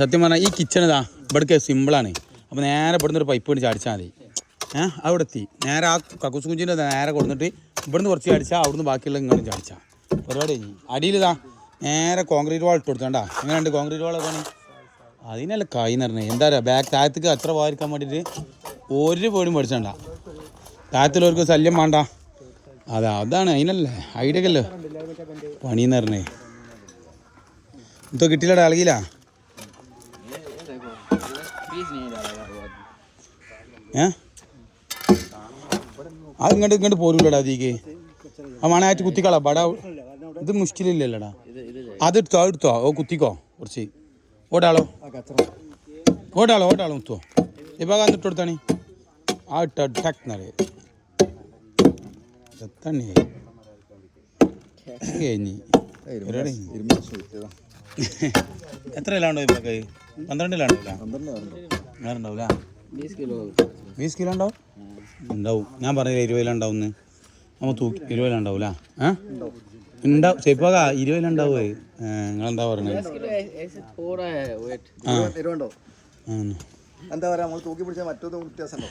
സത്യം പറഞ്ഞാൽ ഈ കിച്ചൺ ഇതാ ഇവിടേക്ക് സിമ്പിളാണ് അപ്പോൾ നേരെ ഇവിടുന്ന് ഒരു പൈപ്പ് കൊണ്ട് ചാടിച്ചാൽ മതി. ഏഹ് അവിടെ എത്തി. നേരെ ആ കക്കൂസ് കുഞ്ചിന്റെ നേരെ കൊടുത്തിട്ട് ഇവിടുന്ന് കുറച്ച് ചാടിച്ചാൽ അവിടുന്ന് ബാക്കിയുള്ള ഇങ്ങനെ ചാടിച്ചാൽ പരിപാടി കഴിഞ്ഞു. അടിയിലിതാ നേരെ കോൺക്രീറ്റ് വാൾ ഇട്ട് കൊടുത്തോണ്ടാ. എങ്ങനെയുണ്ട് കോൺക്രീറ്റ് വാൾ ഒക്കെ അതിനല്ല കായി നിറഞ്ഞത് എന്താ പറയുക ബാക്ക് താഴത്തേക്ക് അത്ര വായിക്കാൻ വേണ്ടിയിട്ട് ഒരു പേടിയും പഠിച്ചണ്ട. താഴത്തുള്ളവർക്ക് ശല്യം വേണ്ട. അതാ അതാണ് അതിനല്ലേ ഐഡിയ അല്ലേ? പണി എന്ന് പറഞ്ഞേ ഇതോ കിട്ടിയില്ലടാ ഇളകിയില്ല? ഏ അത് ഇങ്ങോട്ട് ഇങ്ങോട്ട് പോരൂലടാ അതിക്ക്. ആ മണയായിട്ട് കുത്തിക്കളാ ബട ഇത് മുഷ്കിലില്ലല്ലടാ. അതെടുത്തോ അതെടുത്തോ ഓ കുത്തിക്കോ കുറച്ച്. ഓടാളോ. ഓടാളോ ഓടാളോ കുത്തോ ഇപ്പൊ ഇട്ട് കൊടുത്താണി ആ ഇട്ട ടക്നറി. എത്രയിലാണ്ടോ കഴിഞ്ഞ് പന്ത്രണ്ടിലാണ്ടോ ഇല്ലാണ്ടോ ഇപ്പൊ പന്ത്രണ്ട് ഇല്ലാണ്ടോ വേറെ ഉണ്ടാവില്ല വീസ് കിലോ ഉണ്ടാവും? ഉണ്ടാവും. ഞാൻ പറഞ്ഞില്ല ഇരുപതിലും ഉണ്ടാവും നമ്മൾ തൂക്കി ഇരുപതിലും ഉണ്ടാവൂല. ഏ? ഉണ്ടാവും. ചെപ്പാക ഇരുപതിലും ഉണ്ടാവുമേ നിങ്ങളെന്താ പറഞ്ഞത്. എന്താ പറയാ നമ്മൾ തൂക്കി പിടിച്ചാൽ മറ്റൊന്നും വ്യത്യാസം ഉണ്ടോ?